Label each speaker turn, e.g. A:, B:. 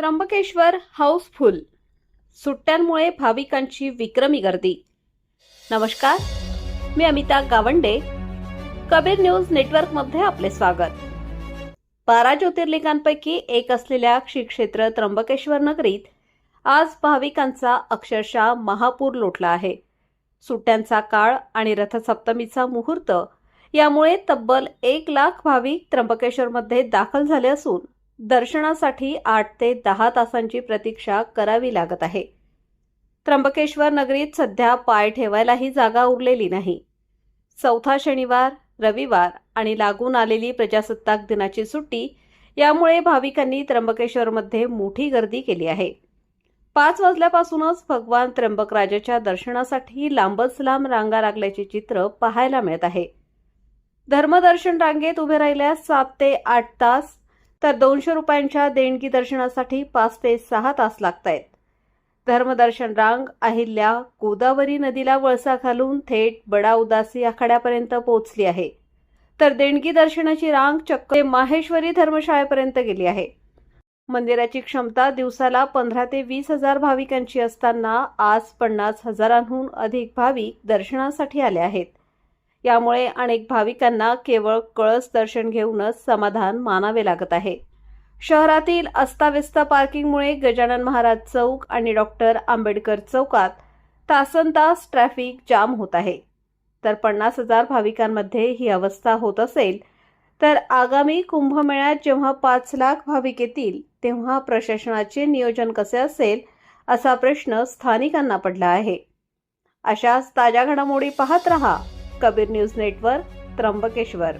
A: Trimbakeshwar house full. सुट्ट्यांमुळे भाविकांची विक्रमी गर्दी. नमस्कार मी अमिता गावंडे. कबीर न्यूज नेटवर्कमध्ये आपले स्वागत. बारा ज्योतिर्लिंगांपैकी एक असलेल्या श्री क्षेत्र त्र्यंबकेश्वर नगरीत आज भाविकांचा अक्षरशः महापूर लोटला आहे. सुट्ट्यांचा काळ आणि रथसप्तमीचा मुहूर्त यामुळे तब्बल एक लाख भाविक त्र्यंबकेश्वरमध्ये दाखल झाले असून दर्शनासाठी आठ ते दहा तासांची प्रतीक्षा करावी लागत आहे. त्र्यंबकेश्वर नगरीत सध्या पाय ठेवायलाही जागा उरलेली नाही. चौथा शनिवार रविवार आणि लागून आलेली प्रजासत्ताक दिनाची सुट्टी यामुळे भाविकांनी त्र्यंबकेश्वरमध्ये मोठी गर्दी केली आहे. पाच वाजल्यापासूनच भगवान त्र्यंबकराजाच्या दर्शनासाठी लांबच लांब रांगा लागल्याचे चित्र पाहायला मिळत आहे. धर्मदर्शन रांगेत उभे राहिल्यास सात ते आठ तास तर दोनशे रुपयांच्या देणगी दर्शनासाठी पाच ते सहा तास लागत आहेत धर्मदर्शन रांग अहिल्या गोदावरी नदीला वळसा घालून थेट बडा उदासी आखाड्यापर्यंत पोहोचली आहे. तर देणगी दर्शनाची रांग चक्क माहेश्वरी धर्मशाळेपर्यंत गेली आहे. मंदिराची क्षमता दिवसाला पंधरा ते वीस हजार भाविकांची असताना आज पन्नास हजारांहून अधिक भाविक दर्शनासाठी आले आहेत. यामुळे अनेक भाविकांना केवळ कळस दर्शन घेऊनच समाधान मानावे लागत आहे. शहरातील अस्ताव्यस्त पार्किंगमुळे गजानन महाराज चौक आणि डॉक्टर आंबेडकर चौकात तासन तास ट्रॅफिक जाम होत आहे. तर पन्नास हजार भाविकांमध्ये ही अवस्था होत असेल तर आगामी कुंभमेळ्यात जेव्हा पाच लाख भाविक येतील तेव्हा प्रशासनाचे नियोजन कसे असेल असा प्रश्न स्थानिकांना पडला आहे. अशाच ताज्या घडामोडी पाहत रहा. Kabir news network Trimbakeshwar.